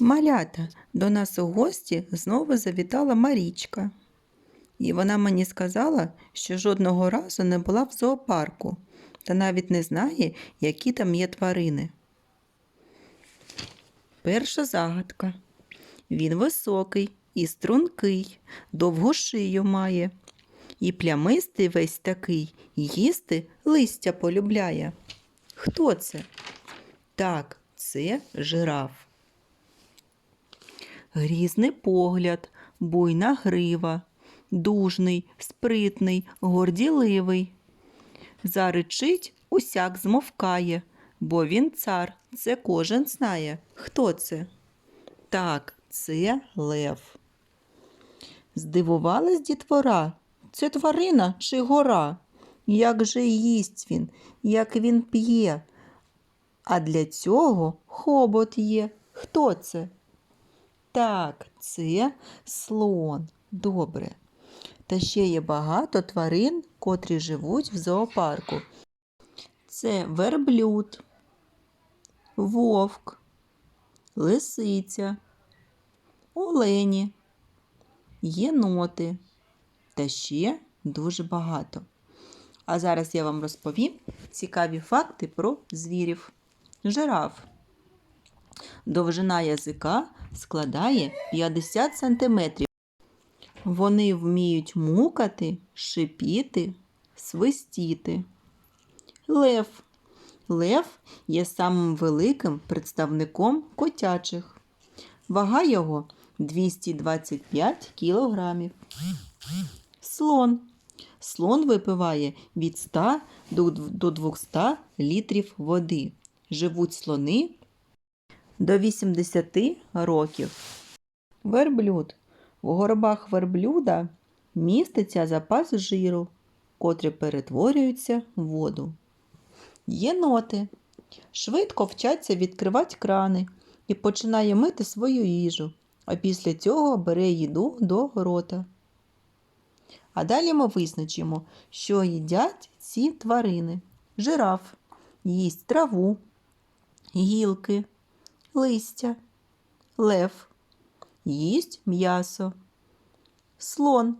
Малята, до нас у гості знову завітала Марічка. І вона мені сказала, що жодного разу не була в зоопарку та навіть не знає, які там є тварини. Перша загадка. Він високий і стрункий, довгу шию має. І плямистий весь такий, їсти листя полюбляє. Хто це? Так, це жираф. Грізний погляд, буйна грива, дужний, спритний, горділивий. Заричить, усяк змовкає, бо він цар, це кожен знає. Хто це? Так, це лев. Здивувалась дітвора. Це тварина чи гора? Як же їсть він, як він п'є? А для цього хобот є. Хто це? Так, це слон. Добре. Та ще є багато тварин, котрі живуть в зоопарку. Це верблюд, вовк, лисиця, олені, єноти та ще дуже багато. А зараз я вам розповім цікаві факти про звірів. Жираф. Довжина язика складає 50 см. Вони вміють мукати, шипіти, свистіти. Лев. Лев є самим великим представником котячих. Вага його 225 кілограмів. Слон. Слон випиває від 100 до до 200 літрів води. Живуть слони до 80 років. Верблюд. В горбах верблюда міститься запас жиру, котрий перетворюється в воду. Єноти. Швидко вчаться відкривати крани і починає мити свою їжу, а після цього бере їду до рота. А далі ми визначимо, що їдять ці тварини. Жираф їсть траву, гілки, листя, лев, їсть м'ясо, слон,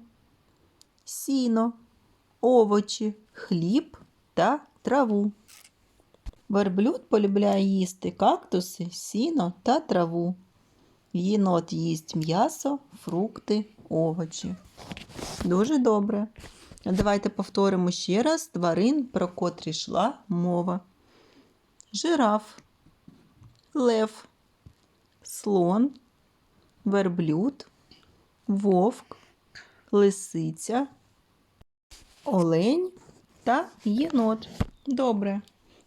сіно, овочі, хліб та траву. Верблюд полюбляє їсти кактуси, сіно та траву. Єнот їсть м'ясо, фрукти, овочі. Дуже добре. Давайте повторимо ще раз тварин, про котрі йшла мова. Жираф, лев, слон, верблюд, вовк, лисиця, олень та єнот. Добре.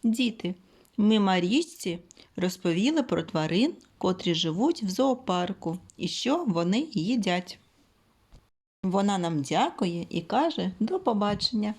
Діти, ми Марічці розповіли про тварин, котрі живуть в зоопарку і що вони їдять. Вона нам дякує і каже до побачення.